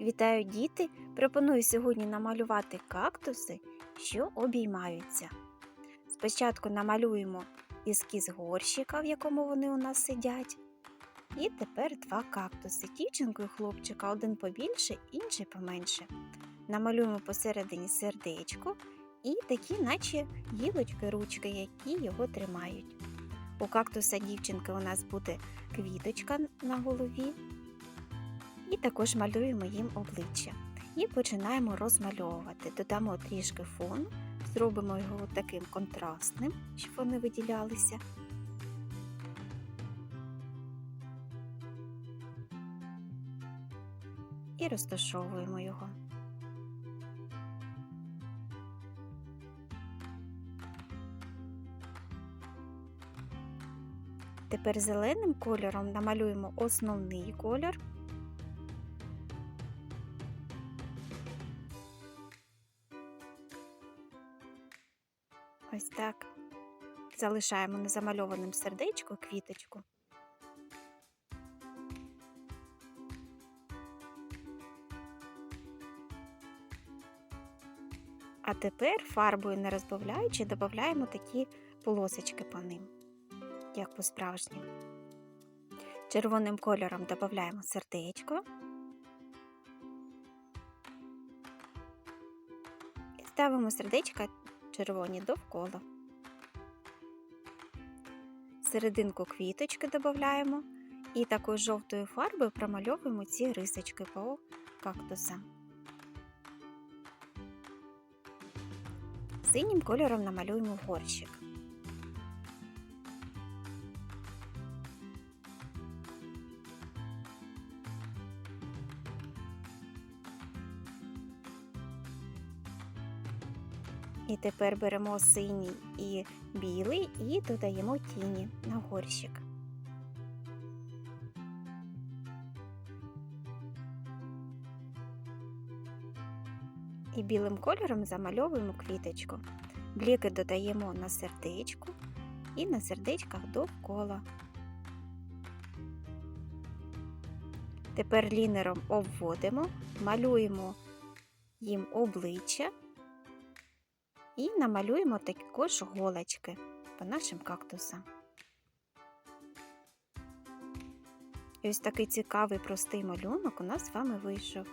Вітаю діти! Пропоную сьогодні намалювати кактуси, що обіймаються. Спочатку намалюємо ескіз горщика, в якому вони у нас сидять. І тепер два кактуси. Дівчинку і хлопчика, один побільше, інший поменше. Намалюємо посередині сердечко і такі, наче гілочки, ручки, які його тримають. У кактуса дівчинки у нас буде квіточка на голові. І також малюємо їм обличчя. І починаємо розмальовувати. Додамо трішки фону, зробимо його таким контрастним, щоб вони виділялися. І розташовуємо його. Тепер зеленим кольором намалюємо основний кольор. Ось так. Залишаємо незамальованим сердечко, квіточку. А тепер фарбою не розбавляючи, додаємо такі полосочки по ним, як по-справжнім. Червоним кольором додаємо сердечко. І ставимо сердечка червоні довкола. Серединку квіточки додаємо і такою жовтою фарбою промальовуємо ці рисочки по кактусам. Синім кольором намалюємо горщик. І тепер беремо синій і білий і додаємо тіні на горщик. І білим кольором замальовуємо квіточку. Бліки додаємо на сердечку і на сердечках довкола. Тепер лінером обводимо, малюємо їм обличчя і намалюємо також голочки по нашим кактусам. І ось такий цікавий простий малюнок у нас з вами вийшов.